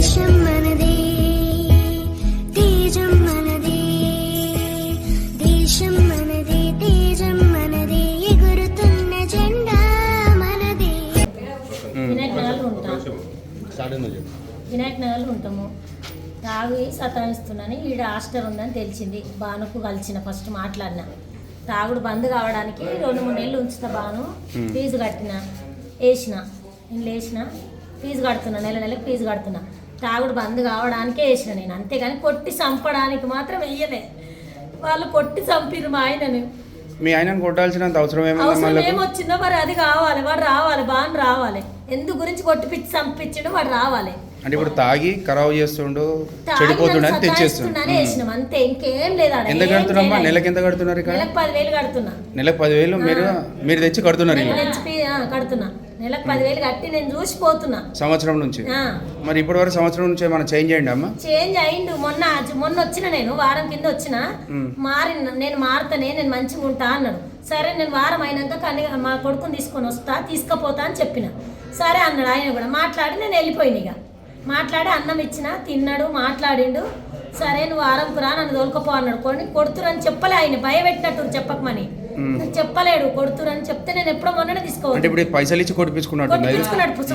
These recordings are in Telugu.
దేశం మనదే తేజం మనదే దేశం మనదే తేజం మనదే ఎగురుతున్న జెండా మనదే. వినాయక నగర్లో ఉంటాం. వినాయక నగర్లో ఉంటాము. తాగి సతాయిస్తున్నాను ఈడ హాస్టల్ ఉందని తెలిసింది. బానుకు కలిసిన ఫస్ట్ మాట్లాడిన. తాగుడు బంద్ కావడానికి రెండు మూడు నెలలు ఉంచుతా బాను. ఫీజు కట్టిన. వేసిన. నేను లేచిన. ఫీజు కడుతున్నా. నెల నెలకు ఫీజు కడుతున్నా. తాగుడు బంద్ కావడానికే వేసిన నేను. అంతేగాని కొట్టి చంపడానికి మాత్రం వెయ్యలే వాళ్ళు కొట్టి చంపిరు మా ఆయనని. మీ ఆయనను కొట్టాల్సినంత అవసరం అవసరం ఏమొచ్చిందో మరి అది కావాలి. వాడు రావాలి బాగా రావాలి. ఎందు గురించి కొట్టిపిచ్చి చంపించడు వాడు రావాలి. అంటే ఇప్పుడు తాగి ఖరాబ్ చేస్తుండు చెడిపోతుండు అని తెచ్చేస్తుండు. అంతే ఇంకేం లేదు. ఎంత కడుతున్నామ్మా. నెలకి ఎంత కడుతున్నారు ఇక్కడ? నెలకు పదివేలు కడుతున్నా. నెలకు పదివేలు? మీరు మీరు తెచ్చి కడుతున్నారు కడుతున్నా. నెలకు పదివేలు కట్టి నేను చూసిపోతున్నా. సంవత్సరం నుంచి? మరి ఇప్పటి వరకు సంవత్సరం నుంచి ఏమైనా చేంజ్ చేయండి అమ్మా? చేంజ్ అయిండు. మొన్న మొన్న వచ్చిన నేను వారం కింద వచ్చిన. మ్. మారిన నేను మారుతానే నేను మంచిగా ఉంటా అన్నాడు. సరే నేను వారం అయినాక కని మా కొడుకుని తీసుకొని వస్తా తీసుకుపోతా అని చెప్పిన. సరే అన్నాడు ఆయన కూడా. మాట్లాడి నేను వెళ్ళిపోయిన ఇక. మాట్లాడి అన్నం ఇచ్చిన తిన్నాడు మాట్లాడిండు. సరే నువ్వు వారంకు రా నన్ను తోలుకపో అన్నాడు. కొన్ని కొడుతురని చెప్పలే ఆయన. భయపెట్టినట్టు చెప్పకమని. చెప్పలేడు కొడుతురని చెప్తే నేను ఎప్పుడో మొన్ననే అంటే తీసుకోవాలి ఇప్పుడు పైసలు ఇచ్చి కొట్టిపించుకున్నట్టు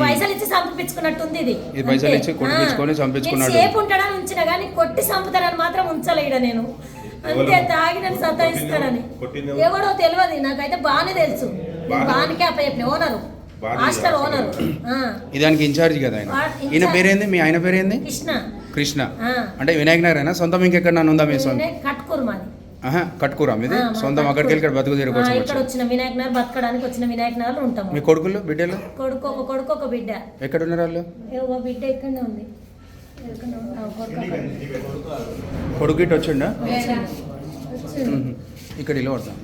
పైసలు ఇచ్చి చంపించుకున్నట్టుంది ఇది. ఇది పైసలు. ఇచ్చి కొట్టిపించుకొని. నేను సేపు ఉంటాడని ఉంచిన కానీ కొట్టి చంపుతాడని మాత్రం ఉంచలేడ నేను. అంతే తాగి నన్ను సతాయిస్తాడని. ఎవడో తెలియదు నాకైతే బాగానే తెలుసు. బాగానే అప్పచెప్పిన ఓనరు. Hostel owner. ఆ. ఇది దానికి ఇన్ఛార్జ్ కదా ఆయన? ఈయన. పేరేంది? మీ ఆయన పేరేంది? కృష్ణ. కృష్ణ. అంటే వినాయక నగర్ అయినా సొంతం ఇంకెక్కడ నన్ను ఉందా మీ సొంతం కట్కూరు మాది. కట్టుకురా. మీది సొంతం. అక్కడికి వెళ్ళి బతుకు తీరు ఆ, కోసం ఇక్కడ వచ్చి. వచ్చిన వినాయక నగర్ బతకడానికి వచ్చిన వినాయక నగర్ ఉంటాము మీ కొడుకులు బిడ్డలు? కొడుకు ఒక కొడుకు ఒక బిడ్డ. ఎక్కడ ఉన్నారు వాళ్ళు ఒక బిడ్డ ఇక్కడనే ఉంది. కొడుకు ఇటు వచ్చిండా. ఇక్కడ ఇల్లు పడతాం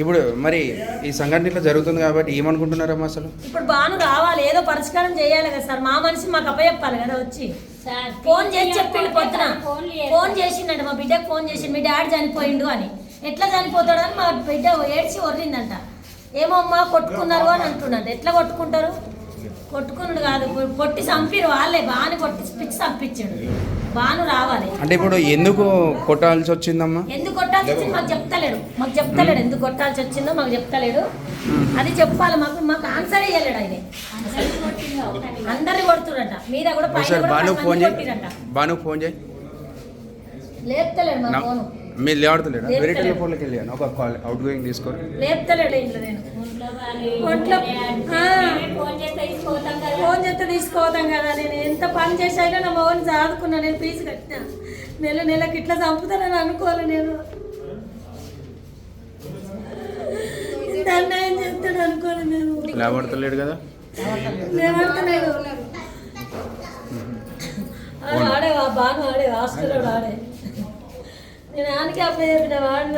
ఇప్పుడు మరి ఈ సంఘటన ఇట్లా జరుగుతుంది కాబట్టి ఏమనుకుంటున్నారమ్మా అసలు? ఇప్పుడు బాను రావాలి ఏదో పరిష్కారం చేయాలి కదా సార్. మా మనిషి మాకు అప్పచెప్పాలి కదా వచ్చి. ఫోన్ చేసి చెప్పిండు పొద్దున. ఫోన్ చేసిండంట మా బిడ్డకు ఫోన్ చేసిండు. మీ డాడీ చనిపోయిండు అని. ఎట్లా చనిపోతాడు అని మా బిడ్డ ఏడ్చి ఒర్రిందంట. ఏమో అమ్మా కొట్టుకున్నారు అని అంటున్నాడు ఎట్లా కొట్టుకుంటారు? కొట్టుకున్నాడు కాదు. కొట్టి చంపిరు వాళ్ళే. బాను కొట్టి పిచ్చి చంపించాడు. బాను రావాలి. అంటే ఇప్పుడు ఎందుకు కొట్టాల్సి వచ్చిందమ్మా? ఎందుకు కొట్టాల్సి వచ్చింది? మాకు చెప్తలేడు. మాకు చెప్తలేడు ఎందుకు కొట్టాల్సి వచ్చిందో మాకు చెప్తలేడు. అది చెప్పాలి. మాకు మాకు ఆన్సర్ ఇయ్యలేడు ఆయన. అందరిని కొడుతుడంట మీద కూడా పైన బాను ఫోన్ చేయి. బాను ఫోన్ చేయి. లేపుతలేడు మా ఫోను. మీరు లేవడతలేడా? వేరే. టెలిఫోన్లోకి వెళ్ళాను ఒక కాల్ అవుట్ గోయింగ్ తీసుకో లేపుతలేడు ఇంట్లో నేను. ఒంట్లో ఆ, ఫోన్ చేస్తే తీసుకోవద్దాం కదా. నేను ఎంత పని చేసైనా నా మోహన్ చదువుకున్నా నేను ఫీజు కట్టినా. నెల నెలకి ఇట్లా చంపుతానని అనుకోవాలి నేను. ఇంత అన్యాయం చేస్తాడు అనుకోను నేను. లేవడతలేడు కదా? లేవంటలేడు ఆడే బాగా ఆడే హాస్టల్లో ఆడే. నేను ఆనికి అప్పుడు చెప్పిన వాడు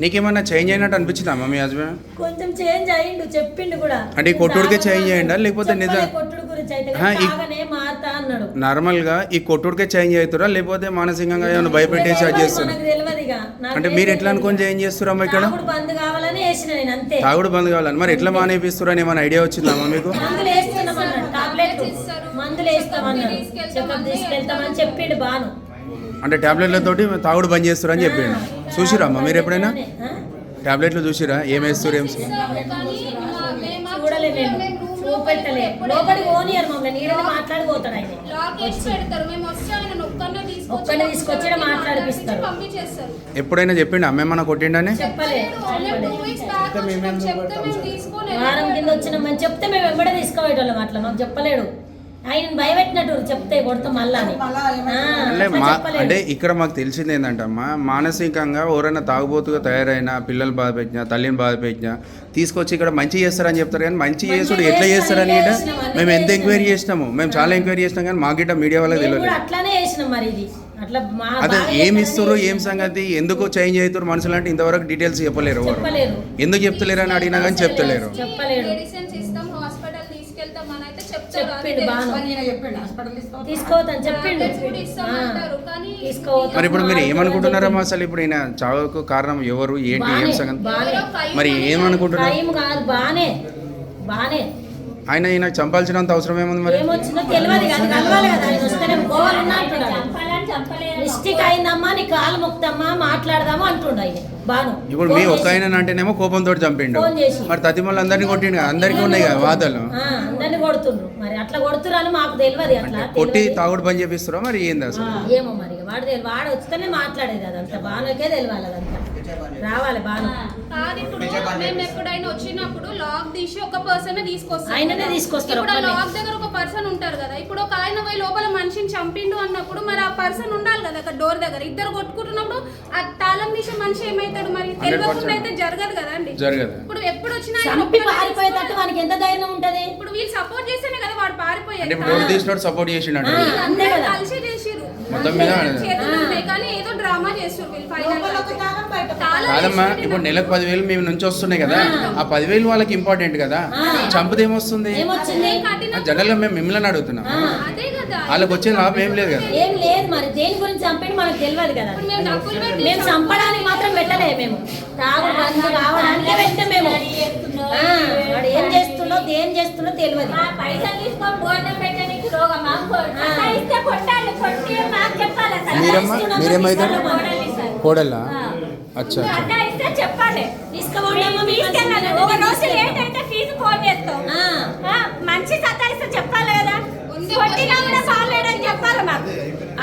నీకేమన్నా చేంజ్ అయినట్టు అనిపించిందమ్మా మీ హస్బెండ్ కొంచెం చేంజ్ అయ్యిండు చెప్పిండు కూడా. అంటే ఈ కొట్టుడికే చేంజ్ అయ్యిండా? లేకపోతే నిజం- కొట్టుడు గురించి అయితే ఆహా, ఈ- బాగానే మారుతా అన్నాడు. నార్మల్గా ఈ కొట్టుడికే చేంజ్ అవుతారా? లేకపోతే మానసికంగా ఏమైనా భయపెట్టేసి అది. నాకు అంటే మీరు ఎట్లా. అనుకొని చేంజ్ చేస్తారమ్మా ఇక్కడ? తాగుడు బంద్ కావాలని వేసిన నేను అంతే. తాగుడు బంద్ కావాలని. మరి ఎట్లా మానేపిస్తారని ఏమైనా ఐడియా వచ్చిందమ్మా మీకు? మందులు తీసుకెళ్తామని చెప్పిండు బాను. అంటే టాబ్లెట్లతోటి తాగుడు బంద్ చేస్తారని చెప్పిండు చూసిరా అమ్మా మీరు ఎప్పుడైనా? ఆ? టాబ్లెట్లు చూసిరా ఏం వేస్తారు ఏం ఎప్పుడైనా చెప్పిండు? అమ్మ ఏమన్నా కొట్టిండని? చెప్తే మేము వెంబడే తీసుకోవేటోళ్ళం అట్లా. మాకు చెప్పలేడు. ఆయన భయపెట్టినట్టు చెప్తే కొడతాం మళ్ళా అంటే మా. అంటే ఇక్కడ మాకు తెలిసింది ఏంటంటమ్మా మానసికంగా ఎవరైనా తాగుబోతుగా తయారైనా పిల్లలు బాధ పెట్టినా తల్లిని బాధ పెట్టినా తీసుకొచ్చి ఇక్కడ మంచి చేస్తారని చెప్తారు కానీ మంచి చేసుడు ఎట్లా చేస్తారని మేము ఎంత ఎంక్వైరీ చేసినాము? మేము చాలా ఎంక్వైరీ చేసినాం కానీ మాకు గిట్ట మీడియా వాళ్ళకి తెలియదు కూడా అట్లానే చేసినాం మరి ఇది. అట్లా మా అదే బాగా ఏం చేస్తారని ఇస్తారు ఏం. సంగతి ఎందుకు చేంజ్ అవుతారు మనుషులు అంటే ఇంతవరకు డీటెయిల్స్ చెప్పలేరు చెప్పలేరు. ఎందుకు చెప్తలేరు అని అడిగినా కానీ చెప్తలేరు. చెప్పలేడు చెప్తారు చెప్పిండు. బాను. తీసుకోవద్దని చెప్పిండు తీసుకోవద్దు మరి ఇప్పుడు మీరు ఏమనుకుంటున్నారమ్మా అసలు ఇప్పుడు ఈయన చావుకు కారణం ఎవరు ఏంటి ఏం సంగతి? బానే. మరి ఏమనుకుంటున్నారు? టైం కాదు బానే. బానే. ఆయన ఈయన చంపాల్సినంత అవసరం ఏముంది మరి? ఏమొచ్చిందో తెలియదు కదా కలవాలి కదా ఆయన వస్తేనే గోవాలు ఉన్నా అంటున్నాడు మిస్టేక్ అయిందమ్మా నీ కాలు మొక్తమ్మా మాట్లాడదాము అంటుండు ఆయన. బాను. ఇప్పుడు మీ ఒక్క ఆయన అంటేనేమో కోపంతో చంపిండు. ఫోన్ చేసి. మరి తతిమల్ని అందరినీ కొట్టిండు అందరికీ ఉన్నాయి కదా వాదలు ఆ, అందరిని కొడుతుండ్రు. మరి అట్లా కొడుతురని మాకు తెలియదు అట్లా కొట్టి. తాగుడు పని చేపిస్తారో మరి ఏంది అసలు? ఏమో మరి. వాడు తెలియదు వాడు వస్తేనే మాట్లాడేది అదంతా. బానుకే తెలియాలి అదంతా. రావాలి బాను. కాదు ఇప్పుడు మేము ఎప్పుడైనా వచ్చినప్పుడు లాక్ తీసి ఒక పర్సన్ తీసుకొస్తాం ఆయననే తీసుకొస్తారు ఇప్పుడు. లాక్ దగ్గర ఒక పర్సన్ ఉంటారు కదా. ఇప్పుడు ఒక ఆయన పోయి లోపల మనిషిని చంపిండు అన్నప్పుడు మరి ఆ పర్సన్ ఉండాలి కదా డోర్ దగ్గర. ఇద్దరు కొట్టుకుంటున్నప్పుడు ఆ తాళం తీసే మనిషి మరి? తెలియకుండా అయితే జరగదు కదా అండి జరగదు. ఇప్పుడు ఎప్పుడు వచ్చినా చంపి పారిపోయేటట్టు వానికి ఎంత ధైర్యం ఉంటది? ఇప్పుడు వీళ్ళు సపోర్ట్ చేస్తేనే కదా వాడు అంటే పారిపోయాడు ఇప్పుడు తీసినోడు సపోర్ట్ చేసిండు అంతే కదా. కలిసి చేసిర్రు. మొత్తం మీద కానీ ఏదో డ్రామా చేస్తారు వీళ్ళు కాదమ్మా ఇప్పుడు నెలకు పదివేలు మేము నుంచి వస్తున్నాయి కదా. ఆ. పదివేలు వాళ్ళకి ఇంపార్టెంట్ కదా. కట్టిన జనరల్గా మేము మిమ్మల్ని అడుగుతున్నాం. వాళ్ళకి వచ్చే లాభం ఏం లేదు కదా. ఏం లేదు మరి దేని గురించి చంపండి మనకు తెలియదు కదా. మేము చంపడానికి మాత్రం పెట్టలే మేము. బంద్ కావడానికే పెట్టాం మేము. వాడు ఏం చేస్తుండో దేం చేస్తుండో తెలియదు. పైసలు తీసుకొని భోజనం పెట్టడానికి రోగమా అట్లా ఇస్తే కొట్టాలి కొట్టి మాకు చెప్పాలి అసలు. మీరమ్మా మీరేమైతారు? కోడలు ఇస్తారు. కోడల్లా అచ్చా అచ్చా. అట్లా ఇస్తే చెప్పాలి. ఒక రోజు. లేట్ అయితే ఫీజు ఫోన్ చేస్తాం ఆ, ఆ, మంచి సతాయిస్తే చెప్పాలి కదా ఉంది కొట్టినా కూడా బాగాలేడని చెప్పాలి మాకు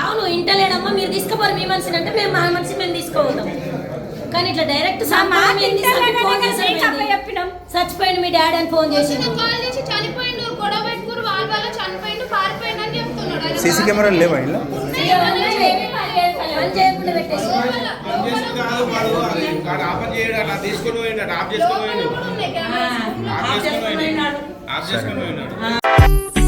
అవును ఇంటలేడమ్మా మీరు తీసుకోపోరు మీ మనిషిని అంటే మేము మా మనిషి మేము తీసుకోపోతాం కానీ ఇట్లా డైరెక్ట్ చచ్చిపోయింది మీ డాడీ అని ఫోన్ చేసి. సీసీ కెమెరాలు లేవా అట్లా తీసుకొని ఆఫ్ చేసుకొని పోయినాడు.